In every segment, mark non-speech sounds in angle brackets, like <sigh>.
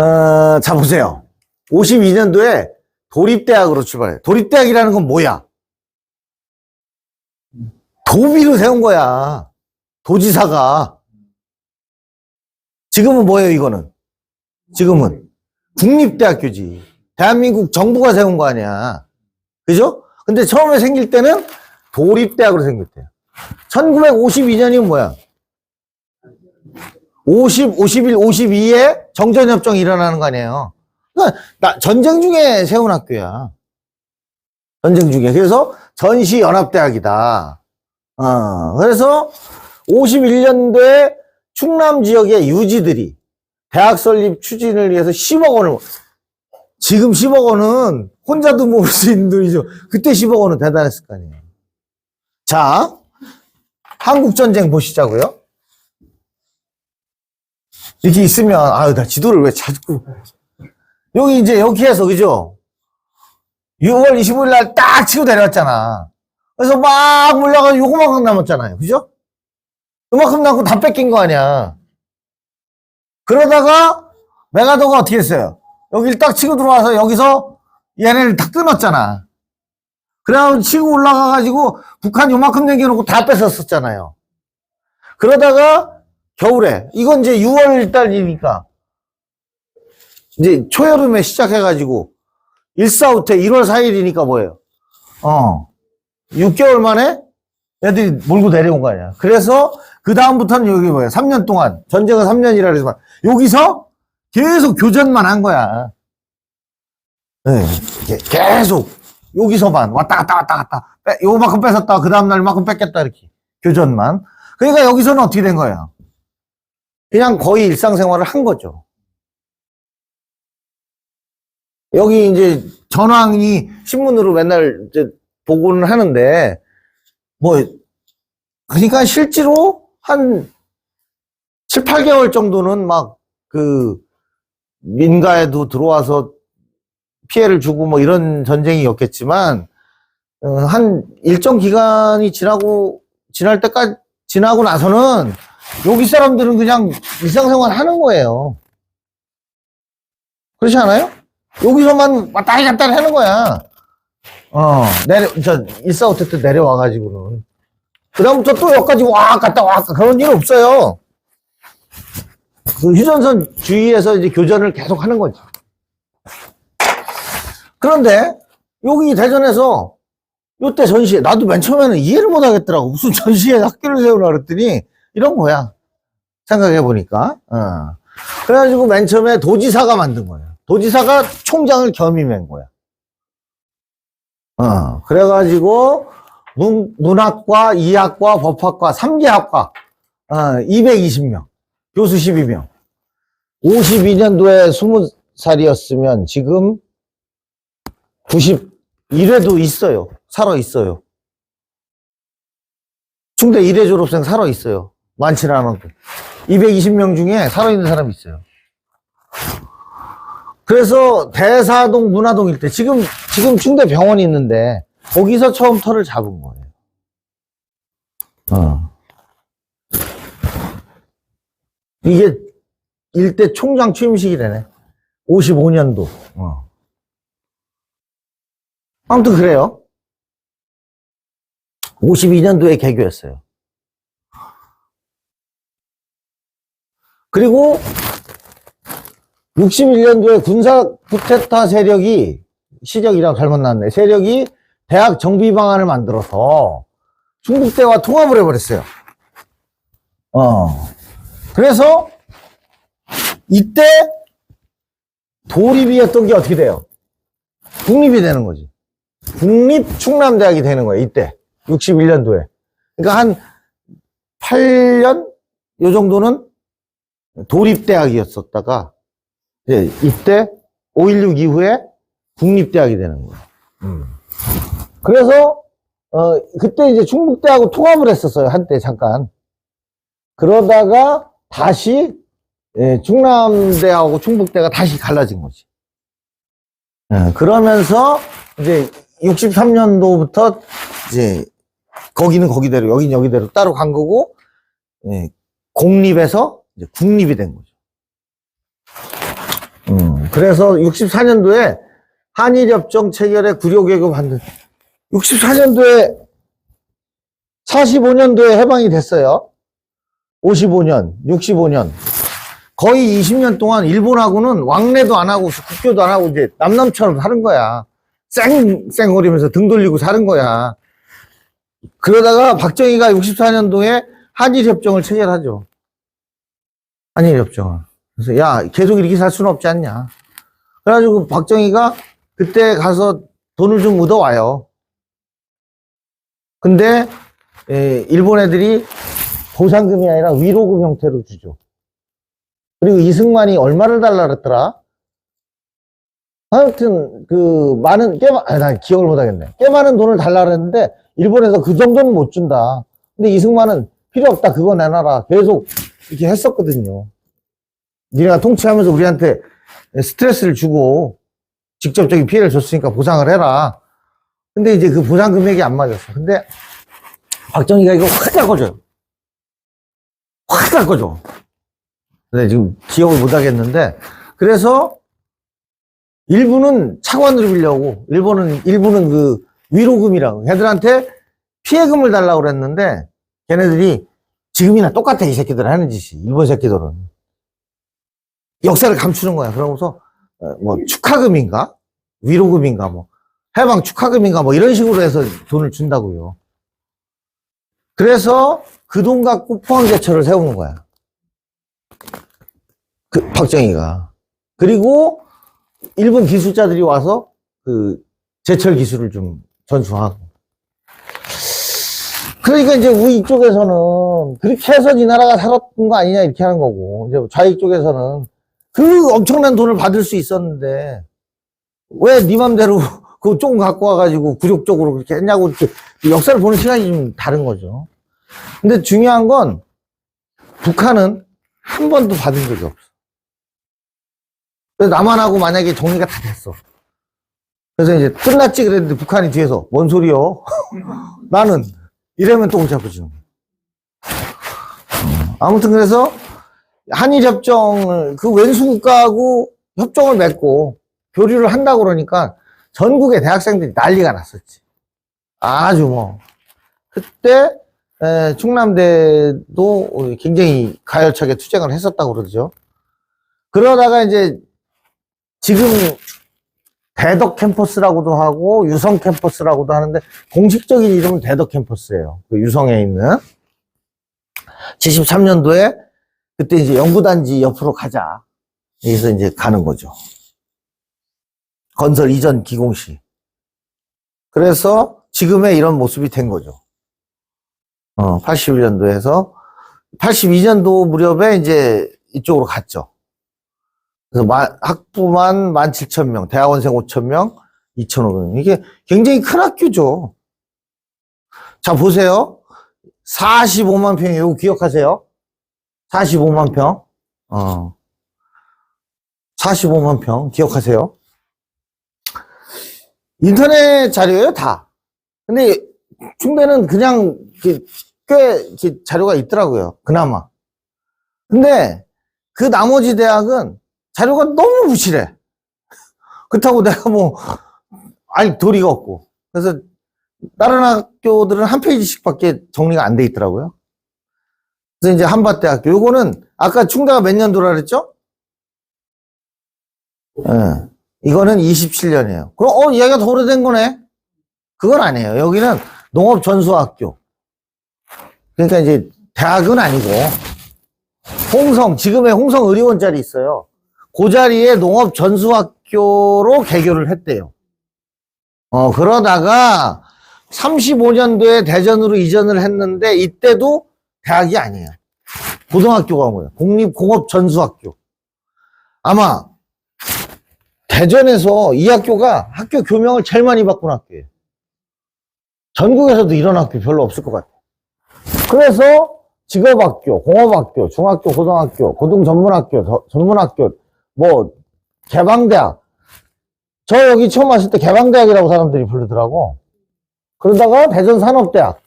어, 자, 보세요. 52년도에 도립대학으로 출발해. 도립대학이라는 건 뭐야? 도비로 세운 거야. 도지사가. 지금은 뭐예요, 이거는? 지금은? 국립대학교지. 대한민국 정부가 세운 거 아니야. 그죠? 근데 처음에 생길 때는 도립대학으로 생겼대요. 1952년이면 뭐야? 50, 51, 52에 정전협정이 일어나는 거 아니에요. 그러니까 나 전쟁 중에 세운 학교야. 전쟁 중에. 그래서 전시연합대학이다. 어, 그래서 51년도에 충남 지역의 유지들이 대학 설립 추진을 위해서 10억 원을 지금 10억 원은 혼자도 모을 수 있는 돈이죠. 그때 10억 원은 대단했을 거 아니에요. 자, 한국전쟁 보시자고요. 이렇게 있으면, 아유, 나 지도를 왜 자꾸. 여기 이제 여기에서, 그죠? 6월 25일 날 딱 치고 내려왔잖아. 그래서 막 물려가지고 요거만큼 남았잖아요. 그죠? 요만큼 남고 다 뺏긴 거 아니야. 그러다가 메가더가 어떻게 했어요? 여기를 딱 치고 들어와서 여기서 얘네를 다 끊었잖아. 그래가지고 치고 올라가가지고 북한 요만큼 남겨놓고 다 뺏었었잖아요. 그러다가 겨울에 이건 이제 6월 달이니까 이제 초여름에 시작해가지고 일사후퇴 1월 4일이니까 뭐예요? 어 6개월 만에 애들이 몰고 내려온 거 아니야. 그래서 그 다음부터는 여기 뭐예요? 3년 동안 전쟁은 3년이라 그래서 여기서 계속 교전만 한 거야. 네, 게- 계속 여기서만 왔다 갔다 왔다 갔다 빼, 요만큼 뺏었다 그 다음날 요만큼 뺏겠다 이렇게 교전만. 그러니까 여기서는 어떻게 된 거예요? 그냥 거의 일상생활을 한 거죠. 여기 이제 전황이 신문으로 맨날 이제 보고는 하는데, 뭐, 그러니까 실제로 한 7, 8개월 정도는 막 그 민가에도 들어와서 피해를 주고 뭐 이런 전쟁이었겠지만, 어, 한 일정 기간이 지나고, 지날 때까지, 지나고 나서는 여기 사람들은 그냥 일상생활 하는 거예요. 그렇지 않아요? 여기서만 왔다 갔다 하는 거야. 어, 내려, 저, 일사후퇴 때 내려와가지고는. 그다음부터 또 여기까지 와, 갔다 와, 그런 일 없어요. 그 휴전선 주위에서 이제 교전을 계속 하는 거지. 그런데, 여기 대전에서, 요때 전시회, 나도 맨 처음에는 이해를 못 하겠더라고. 무슨 전시회 학교를 세우라 그랬더니, 이런 거야. 생각해 보니까. 어. 그래가지고 맨 처음에 도지사가 만든 거예요. 도지사가 총장을 겸임한 거야. 어, 그래가지고, 문, 문학과, 이학과, 법학과, 3개 학과, 어, 220명, 교수 12명. 52년도에 20살이었으면 지금 91회도 있어요. 살아 있어요. 중대 1회 졸업생 살아 있어요. 많지는 않아도. 220명 중에 살아있는 사람이 있어요. 그래서 대사동 문화동 일대 지금 지금 충대 병원이 있는데 거기서 처음 털을 잡은 거예요. 어. 이게 일대 총장 취임식이라네. 55년도. 어. 아무튼 그래요. 52년도에 개교했어요. 그리고 61년도에 군사 쿠데타 세력이 시적이랑 잘못 나왔네. 세력이 대학 정비 방안을 만들어서 중국대와 통합을 해버렸어요. 어. 그래서 이때 도립이었던 게 어떻게 돼요? 국립이 되는 거지. 국립 충남대학이 되는 거예요. 이때 61년도에. 그러니까 한 8년 요 정도는 도립대학이었었다가 예, 이때 5.16 이후에 국립대학이 되는 거예요. 음. 그래서 어, 그때 이제 충북대하고 통합을 했었어요. 한때 잠깐. 그러다가 다시 예, 충남대하고 충북대가 다시 갈라진 거지. 예, 그러면서 이제 63년도부터 이제 거기는 거기대로 여기는 여기대로 따로 간 거고 예, 공립에서 이제 국립이 된 거죠. 음, 그래서 64년도에 한일협정 체결에 구려개급 한다. 64년도에 45년도에 해방이 됐어요. 55년, 65년. 거의 20년 동안 일본하고는 왕래도 안 하고 국교도 안 하고 이제 남남처럼 사는 거야. 쌩, 쌩거리면서 등 돌리고 사는 거야. 그러다가 박정희가 64년도에 한일협정을 체결하죠. 한일 협정을. 그래서 야, 계속 이렇게 살 수는 없지 않냐. 그래가지고 박정희가 그때 가서 돈을 좀 묻어와요. 근데 에, 일본 애들이 보상금이 아니라 위로금 형태로 주죠. 그리고 이승만이 얼마를 달라 그랬더라? 하여튼 그 많은 꽤 많, 아니, 난 기억을 못 하겠네. 꽤 많은 돈을 달라 그랬는데 일본에서 그 정도는 못 준다. 근데 이승만은 필요 없다. 그거 내놔라. 계속 이렇게 했었거든요. 니네가 통치하면서 우리한테 스트레스를 주고 직접적인 피해를 줬으니까 보상을 해라. 근데 이제 그 보상 금액이 안 맞았어. 근데 박정희가 이거 확 깎아줘요. 확 깎아줘. 근데 지금 기억을 못 하겠는데 그래서 일부는 차관으로 빌려고 일본은 일부는 그 위로금이라고 걔들한테 피해금을 달라고 그랬는데 걔네들이 지금이나 똑같아 이 새끼들 하는 짓이. 일본 새끼들은. 역사를 감추는 거야. 그러면서 어, 뭐 축하금인가? 위로금인가? 뭐 해방 축하금인가? 뭐 이런 식으로 해서 돈을 준다고요. 그래서 그 돈 갖고 포항제철을 세우는 거야. 그 박정희가. 그리고 일본 기술자들이 와서 그 제철 기술을 좀 전수하고. 그러니까 이제 우리 쪽에서는 그렇게 해서 이 나라가 살았던 거 아니냐 이렇게 하는 거고 이제 좌익 쪽에서는 그 엄청난 돈을 받을 수 있었는데 왜 네 맘대로 <laughs> 그 조금 갖고 와가지고 굴욕적으로 그렇게 했냐고 역사를 보는 시간이 좀 다른 거죠. 근데 중요한 건 북한은 한 번도 받은 적이 없어. 남한하고 만약에 정리가 다 됐어. 그래서 이제 끝났지 그랬는데 북한이 뒤에서 뭔 소리요? <laughs> 나는 이러면 또. 음, 아무튼 그래서 한일 협정을 그 왼수 국가하고 협정을 맺고 교류를 한다고 그러니까 전국의 대학생들이 난리가 났었지. 아주 뭐 그때 에, 충남대도 굉장히 가열차게 투쟁을 했었다고 그러죠. 그러다가 이제 지금 대덕 캠퍼스라고도 하고 유성 캠퍼스라고도 하는데 공식적인 이름은 대덕 캠퍼스예요. 그 유성에 있는 73년도에 그때 이제 연구단지 옆으로 가자. 여기서 이제 가는 거죠. 건설 이전 기공시. 그래서 지금의 이런 모습이 된 거죠. 어, 81년도에서 82년도 무렵에 이제 이쪽으로 갔죠. 그래서 마- 학부만 17,000명, 대학원생 5,000명, 2,500명. 이게 굉장히 큰 학교죠. 자, 보세요. 45만 평, 이거 기억하세요? 45만 평. 어. 45만 평, 기억하세요? 인터넷 자료예요, 다. 근데 중대는 그냥 꽤 자료가 있더라고요. 그나마. 근데 그 나머지 대학은 자료가 너무 부실해. <laughs> 그렇다고 내가 뭐, 알 도리가 없고. 그래서 다른 학교들은 한 페이지씩 밖에 정리가 안 돼 있더라고요. 그래서 이제 한밭대학교. 요거는 아까 충대가 몇 년도라 그랬죠? 예. 이거는 27년이에요. 그럼, 어, 얘가 더 오래된 거네? 그건 아니에요. 여기는 농업 전수학교. 그러니까 이제 대학은 아니고, 홍성, 지금의 홍성 의료원 자리 있어요. 그 자리에 농업 전수학교로 개교를 했대요. 어, 그러다가 35년도에 대전으로 이전을 했는데 이때도 대학이 아니에요. 고등학교가 온 거예요. 공립공업전수학교. 아마 대전에서 이 학교가 학교 교명을 제일 많이 바꾼 학교예요. 전국에서도 이런 학교 별로 없을 것 같아요. 그래서 직업학교, 공업학교, 중학교, 고등학교, 고등전문학교, 저- 전문학교, 뭐 개방대학. 저 여기 처음 왔을 때 개방대학이라고 사람들이 부르더라고. 그러다가 대전산업대학.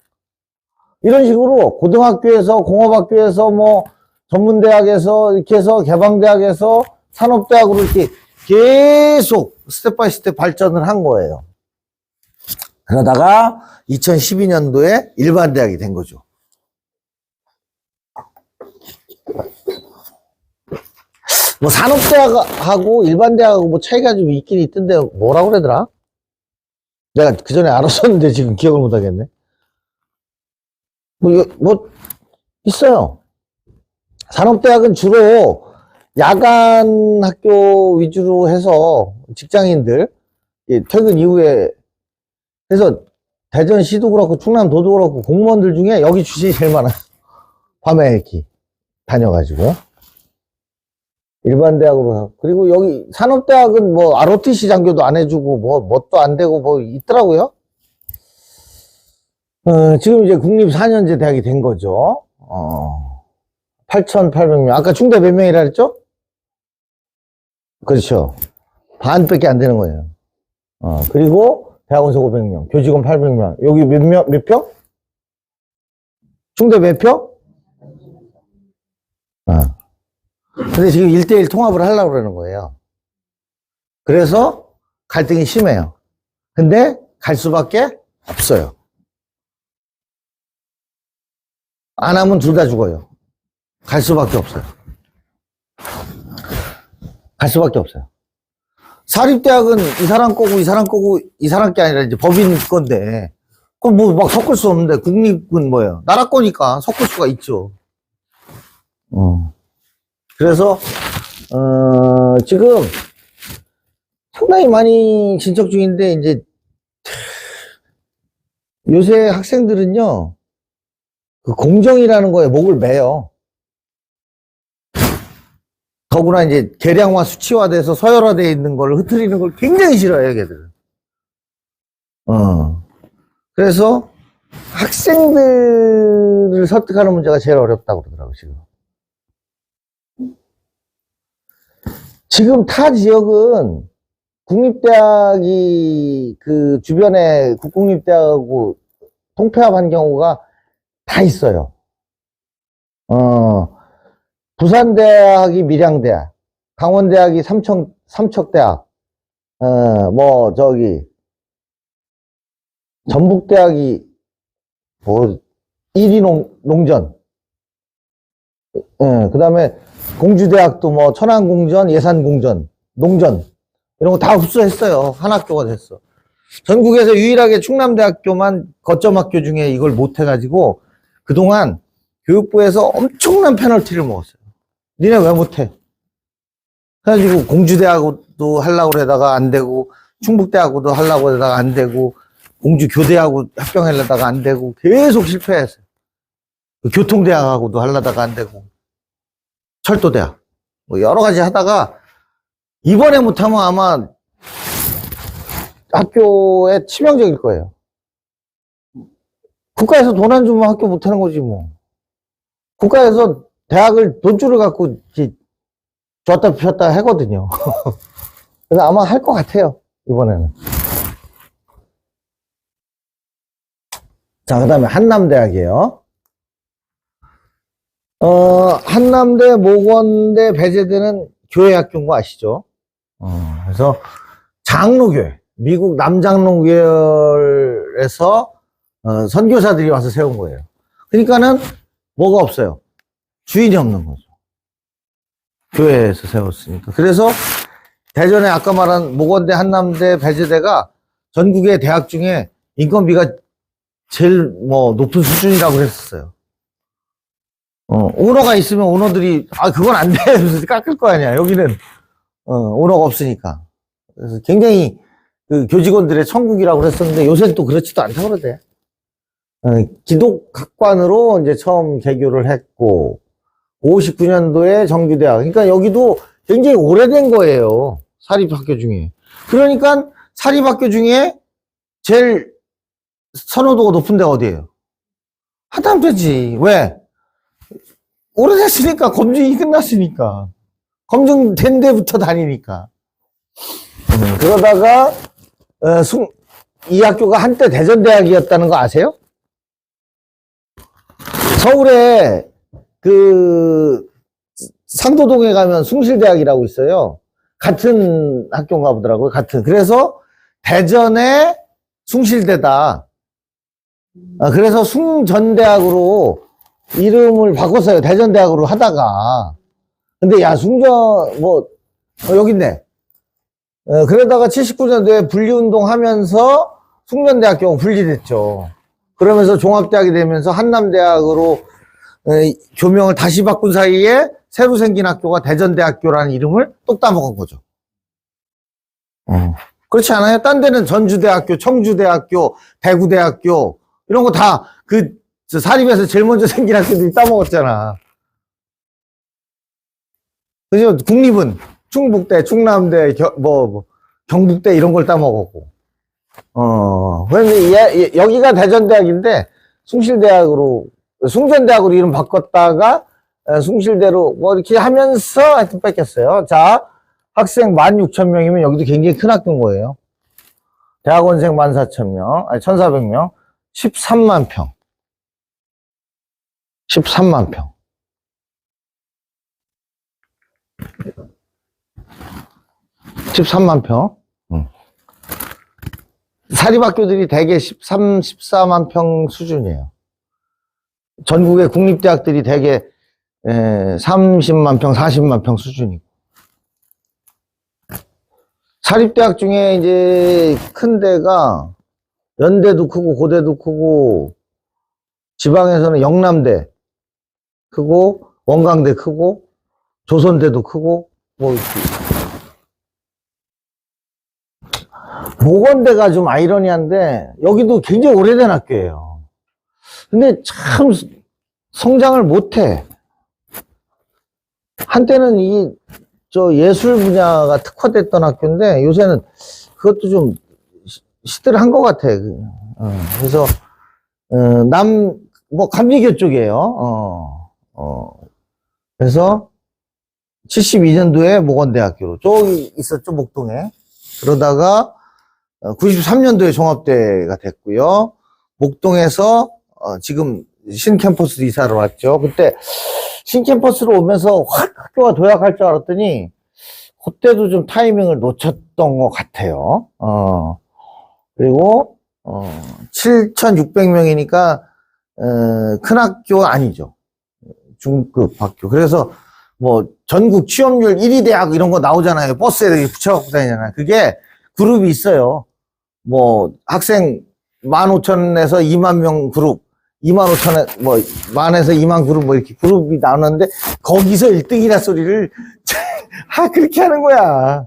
이런 식으로 고등학교에서 공업학교에서 뭐 전문대학에서 이렇게 해서 개방대학에서 산업대학으로 이렇게 계속 스텝 바이 스텝 발전을 한 거예요. 그러다가 2012년도에 일반 대학이 된 거죠. 뭐 산업대학하고 일반 대학하고 뭐 차이가 좀 있긴 있던데 뭐라고 그러더라? 내가 그 전에 알았었는데 지금 기억을 못 하겠네. 뭐, 뭐, 있어요. 산업대학은 주로 야간 학교 위주로 해서 직장인들, 예, 퇴근 이후에, 그래서 대전시도 그렇고 충남도도 그렇고 공무원들 중에 여기 주식이 제일 많아요. <laughs> 밤에 이렇게 다녀가지고. 일반 대학으로. 그리고 여기 산업대학은 뭐 ROTC 장교도 안 해주고 뭐 뭣도 안 되고 뭐 있더라고요. 어, 지금 이제 국립 4년제 대학이 된 거죠. 어, 8,800명. 아까 중대 몇 명이라 그랬죠? 그렇죠. 반밖에 안 되는 거예요. 어, 그리고 대학원서 500명, 교직원 800명. 여기 몇 명, 몇 평? 중대 몇 평? 아. 근데 지금 1대1 통합을 하려고 그러는 거예요. 그래서 갈등이 심해요. 근데 갈 수밖에 없어요. 안 하면 둘 다 죽어요. 갈 수밖에 없어요. 갈 수밖에 없어요. 사립대학은 이 사람 거고 이 사람 거고 이 사람 게 아니라 이제 법인 건데 그럼 뭐 막 섞을 수 없는데 국립은 뭐예요? 나라 거니까 섞을 수가 있죠. 어. 그래서 어, 지금 상당히 많이 진척 중인데 이제 요새 학생들은요 그 공정이라는 거에 목을 매요. 더구나 이제 계량화 수치화돼서 서열화되어 있는 걸 흐트리는 걸 굉장히 싫어해요, 걔들은. 어. 그래서 학생들을 설득하는 문제가 제일 어렵다고 그러더라고요, 지금. 지금 타 지역은 국립대학이 그 주변에 국공립대학하고 통폐합한 경우가 다 있어요. 어, 부산대학이 밀양대학, 강원대학이 삼청, 삼척대학, 어, 뭐, 저기, 전북대학이, 뭐, 1위 농, 농전, 예, 그 다음에 공주대학도 뭐, 천안공전, 예산공전, 농전, 이런 거 다 흡수했어요. 한 학교가 됐어. 전국에서 유일하게 충남대학교만 거점 학교 중에 이걸 못 해가지고, 그동안 교육부에서 엄청난 페널티를 먹었어요. 니네 왜 못해? 그래가지고 공주대하고도 하려고 그러다가 안 되고, 충북대하고도 하려고 그러다가 안 되고, 공주교대하고 합병하려다가 안 되고, 계속 실패했어요. 그 교통대학하고도 하려다가 안 되고, 철도대학. 뭐 여러 가지 하다가, 이번에 못하면 아마 학교에 치명적일 거예요. 국가에서 돈 안 주면 학교 못 하는 거지, 뭐. 국가에서 대학을 돈줄을 갖고 줬다 폈다 하거든요. <laughs> 그래서 아마 할 것 같아요, 이번에는. 자, 그 다음에 한남대학이에요. 어, 한남대, 모건대, 배제대는 교회 학교인 거 아시죠? 어, 그래서 장로교회, 미국 남장로교회에서 어, 선교사들이 와서 세운 거예요. 그러니까는 뭐가 없어요. 주인이 없는 거죠. 교회에서 세웠으니까. 그래서 대전에 아까 말한 모건대, 한남대, 배제대가 전국의 대학 중에 인건비가 제일 뭐 높은 수준이라고 했었어요. 어, 오너가 있으면 오너들이 아 그건 안 돼. <laughs> 그래서 깎을 거 아니야. 여기는 어, 오너가 없으니까. 그래서 굉장히 그 교직원들의 천국이라고 그랬었는데 요새는 또 그렇지도 않다고 그러대. 어, 기독학관으로 이제 처음 개교를 했고, 59년도에 정규대학. 그러니까 여기도 굉장히 오래된 거예요. 사립학교 중에. 그러니까 사립학교 중에 제일 선호도가 높은 데가 어디예요? 하담대지. 왜? 오래됐으니까, 검증이 끝났으니까. 검증된 데부터 다니니까. 음, 그러다가, 어, 승, 이 학교가 한때 대전대학이었다는 거 아세요? 서울에 그 상도동에 가면 숭실대학이라고 있어요. 같은 학교인가 보더라고요. 같은. 그래서 대전의 숭실대다. 아, 그래서 숭전대학으로 이름을 바꿨어요. 대전대학으로 하다가. 근데 야, 숭전, 뭐, 어, 여기 있네. 어, 그러다가 79년도에 분리운동 하면서 숭전대학교가 분리됐죠. 그러면서 종합대학이 되면서 한남대학으로 에, 교명을 다시 바꾼 사이에 새로 생긴 학교가 대전대학교라는 이름을 또 따먹은 거죠. 어. 그렇지 않아요? 딴 데는 전주대학교, 청주대학교, 대구대학교 이런 거 다 그 사립에서 제일 먼저 생긴 학교들이 따먹었잖아. 그죠? 국립은 충북대, 충남대, 겨- 뭐, 뭐, 경북대 이런 걸 따먹었고. 어, 그런데 얘- 얘- 여기가 대전대학인데 숭실대학으로 숭전대학으로 이름 바꿨다가 에, 숭실대로 뭐 이렇게 하면서 하여튼 뺏겼어요. 자, 학생 16,000명이면 여기도 굉장히 큰 학교인 거예요. 대학원생 14,000명, 아니 1,400명, 13만 평. 13만 평. 십삼만 평. 응. 사립학교들이 대개 13, 14만 평 수준이에요. 전국의 국립대학들이 대개 에, 30만 평, 40만 평 수준이고. 사립대학 중에 이제 큰 데가 연대도 크고 고대도 크고 지방에서는 영남대 크고 원광대 크고 조선대도 크고 뭐. 보건대가 좀 아이러니한데 여기도 굉장히 오래된 학교예요. 근데 참 성장을 못해. 한때는 이 저 예술 분야가 특화됐던 학교인데 요새는 그것도 좀 시- 시들한 것 같아. 어, 그래서 어, 남뭐 감리교 쪽이에요. 어, 어. 그래서 72년도에 목원대학교로 저기 있었죠 목동에. 그러다가 93년도에 종합대가 됐고요. 목동에서 어, 지금 신캠퍼스 이사를 왔죠. 그때 신캠퍼스로 오면서 확 학교가 도약할 줄 알았더니 그때도 좀 타이밍을 놓쳤던 것 같아요. 어, 그리고 어, 7,600명이니까 어, 큰 학교 아니죠. 중급 학교. 그래서 뭐 전국 취업률 1위 대학 이런 거 나오잖아요. 버스에 붙여갖고 다니잖아요. 그게 그룹이 있어요. 뭐 학생 15,000에서 2만 명 그룹, 2만 5천에 뭐 만에서 2만 그룹 뭐 이렇게 그룹이 나오는데 거기서 1등이라 소리를 <laughs> 아 그렇게 하는 거야.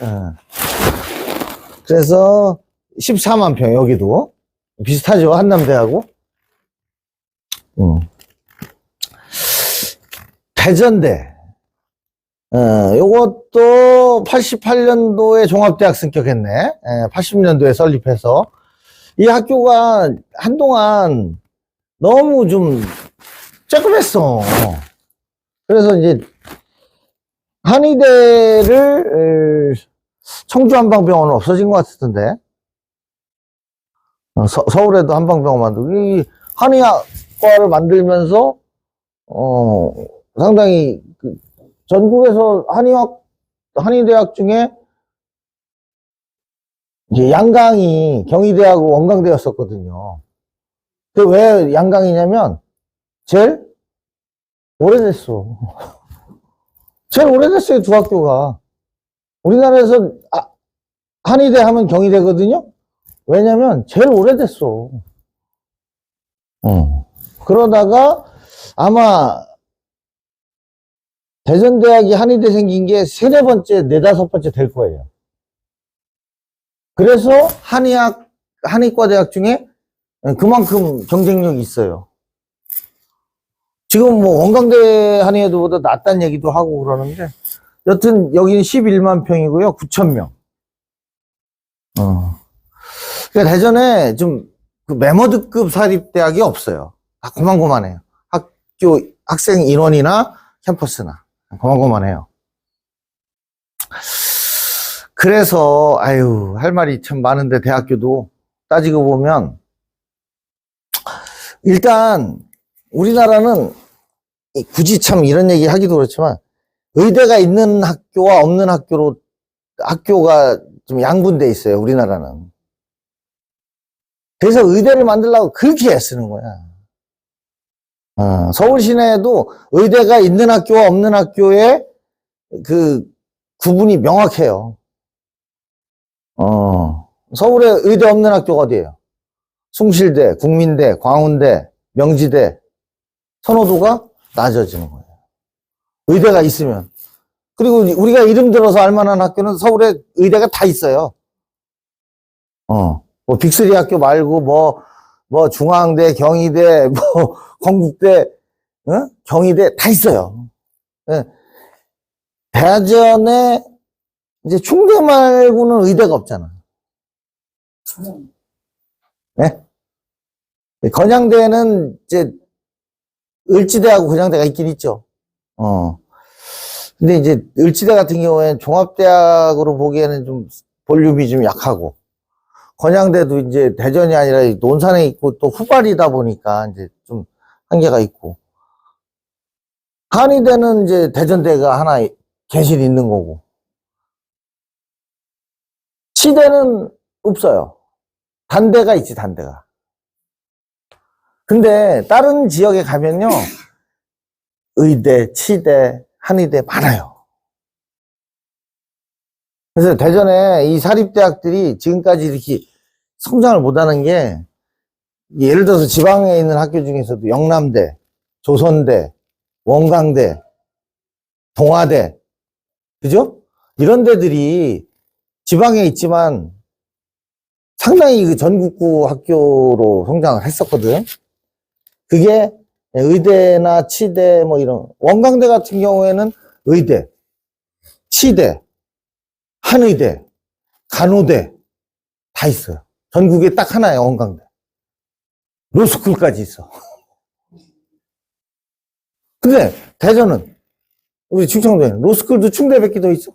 어. 그래서 14만 평 여기도 비슷하죠 한남대하고. 음. 대전대. 어, 요것도 88년도에 종합대학 승격했네. 예, 80년도에 설립해서. 이 학교가 한동안 너무 좀 쬐끔했어. 그래서 이제 한의대를 에, 청주 한방병원은 없어진 것 같던데. 어, 서, 서울에도 한방병원 만들고 이 한의학과를 만들면서 어 상당히 그 전국에서 한의학 한의대학 중에 이제 양강이 경희대하고 원광대였었거든요. 그 왜 양강이냐면 제일 오래됐어. <laughs> 제일 오래됐어요 두 학교가. 우리나라에서 아, 한의대 하면 경희대거든요. 왜냐면 제일 오래됐어. 어. 그러다가 아마 대전대학이 한의대 생긴 게 세네 번째, 네다섯 번째 될 거예요. 그래서 한의학, 한의과 대학 중에 그만큼 경쟁력이 있어요. 지금 뭐 원광대 한의대보다 낫다는 얘기도 하고 그러는데 여튼 여기는 11만 평이고요. 9천 명. 어. 그러니까 대전에 좀 그 메모드급 사립대학이 없어요. 다 고만고만해요. 학교 학생 인원이나 캠퍼스나 고만고만해요. 그래서 아유 할 말이 참 많은데 대학교도 따지고 보면 일단 우리나라는 이- 굳이 참 이런 얘기 하기도 그렇지만 의대가 있는 학교와 없는 학교로 학교가 좀 양분돼 있어요. 우리나라는. 그래서 의대를 만들려고 그렇게 애쓰는 거야. 어, 서울 시내에도 의대가 있는 학교와 없는 학교의 그 구분이 명확해요. 어, 서울에 의대 없는 학교가 어디예요? 숭실대, 국민대, 광운대, 명지대 선호도가 낮아지는 거예요. 의대가 있으면. 그리고 우리가 이름 들어서 알만한 학교는 서울에 의대가 다 있어요. 어, 뭐 빅스리 학교 말고 뭐, 뭐 중앙대, 경희대, <laughs> 뭐 건국대, 어? 경희대 다 있어요. 예. 대전에 이제 충대 말고는 의대가 없잖아. 네? 건양대는 이제 을지대하고 건양대가 있긴 있죠. 어. 근데 이제 을지대 같은 경우에는 종합대학으로 보기에는 좀 볼륨이 좀 약하고 건양대도 이제 대전이 아니라 논산에 있고 또 후발이다 보니까 이제 좀 한계가 있고 한의대는 이제 대전대가 하나 계실 있는 거고 치대는 없어요. 단대가 있지 단대가. 근데 다른 지역에 가면요 의대, 치대, 한의대 많아요. 그래서 대전에 이 사립대학들이 지금까지 이렇게 성장을 못하는 게 예를 들어서 지방에 있는 학교 중에서도 영남대, 조선대, 원광대, 동아대, 그죠? 이런 데들이 지방에 있지만 상당히 그 전국구 학교로 성장을 했었거든. 그게 의대나 치대 뭐 이런 원광대 같은 경우에는 의대, 치대, 한의대, 간호대 다 있어요. 전국에 딱 하나예요, 원광대. 로스쿨까지 있어. <laughs> 근데 대전은 우리 충청도에는 로스쿨도 충대밖에 더 있어.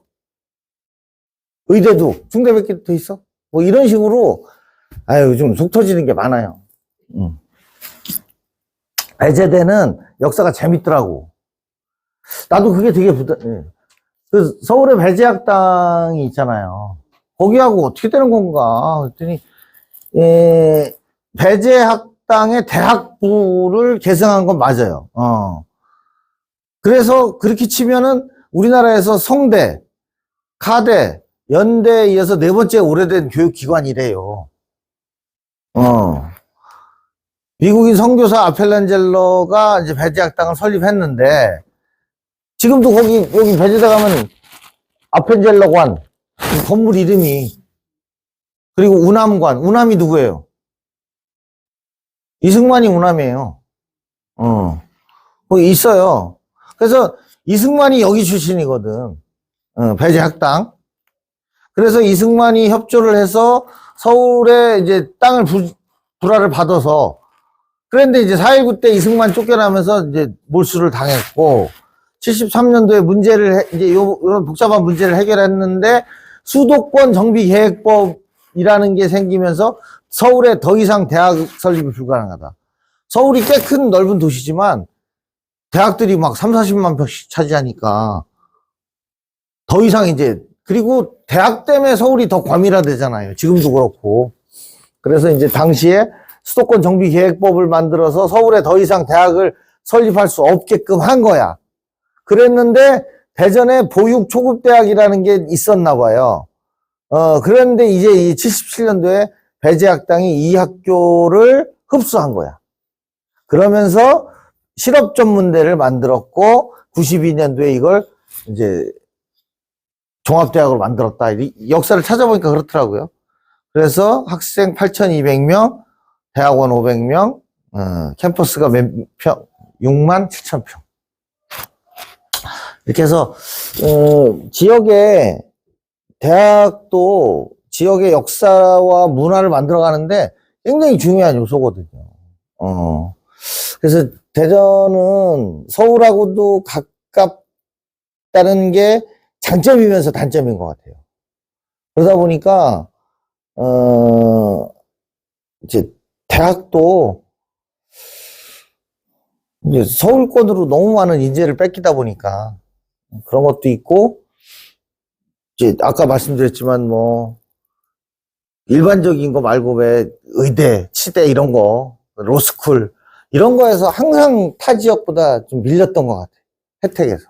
의대도 충대밖에 더 있어. 뭐 이런 식으로 아유 요즘 속 터지는 게 많아요. 음. 배제대는 역사가 재밌더라고. 나도 그게 되게 부담. 예. 그 서울에 배제학당이 있잖아요. 거기하고 어떻게 되는 건가? 그랬더니 예, 배제학당의 대학부를 개성한 건 맞아요. 어. 그래서 그렇게 치면은 우리나라에서 성대, 가대, 연대에 이어서 네 번째 오래된 교육기관이래요. 어. 미국인 선교사 아펠란젤러가 이제 배제학당을 설립했는데, 지금도 거기, 여기 배제대 가면 아펠란젤러관, 그 건물 이름이, 그리고 우남관, 우남이 누구예요? 이승만이 우남이에요. 어. 거기 있어요. 그래서 이승만이 여기 출신이거든. 어, 배제학당. 그래서 이승만이 협조를 해서 서울에 이제 땅을 부, 불화를 받아서 그런데 이제 4.19 때 이승만 쫓겨나면서 이제 몰수를 당했고 73년도에 문제를 해- 이제 요, 이런 복잡한 문제를 해결했는데 수도권 정비 계획법 이라는 게 생기면서 서울에 더 이상 대학 설립이 불가능하다. 서울이 꽤 큰 넓은 도시지만 대학들이 막 3, 40만 평씩 차지하니까 더 이상 이제 그리고 대학 때문에 서울이 더 과밀화되잖아요. 지금도 그렇고. 그래서 이제 당시에 수도권 정비 계획법을 만들어서 서울에 더 이상 대학을 설립할 수 없게끔 한 거야. 그랬는데 대전에 보육 초급 대학이라는 게 있었나 봐요. 어, 그런데 이제 이 77년도에 배제학당이 이 학교를 흡수한 거야. 그러면서 실업 전문대를 만들었고 92년도에 이걸 이제 종합대학으로 만들었다. 이 역사를 찾아보니까 그렇더라고요. 그래서 학생 8,200명, 대학원 500명, 어, 캠퍼스가 몇 평? 6만 7천 평. 이렇게 해서 어, 지역에 대학도 지역의 역사와 문화를 만들어 가는데 굉장히 중요한 요소거든요. 어, 그래서 대전은 서울하고도 가깝다는 게 장점이면서 단점인 것 같아요. 그러다 보니까, 어, 이제, 대학도, 이제 서울권으로 너무 많은 인재를 뺏기다 보니까, 그런 것도 있고, 이제 아까 말씀드렸지만 뭐, 일반적인 거 말고 왜 의대, 치대 이런 거, 로스쿨, 이런 거에서 항상 타 지역보다 좀 밀렸던 것 같아요. 혜택에서.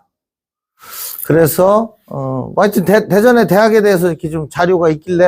그래서, 어, 뭐 하여튼 대, 대전의 대학에 대해서 이렇게 좀 자료가 있길래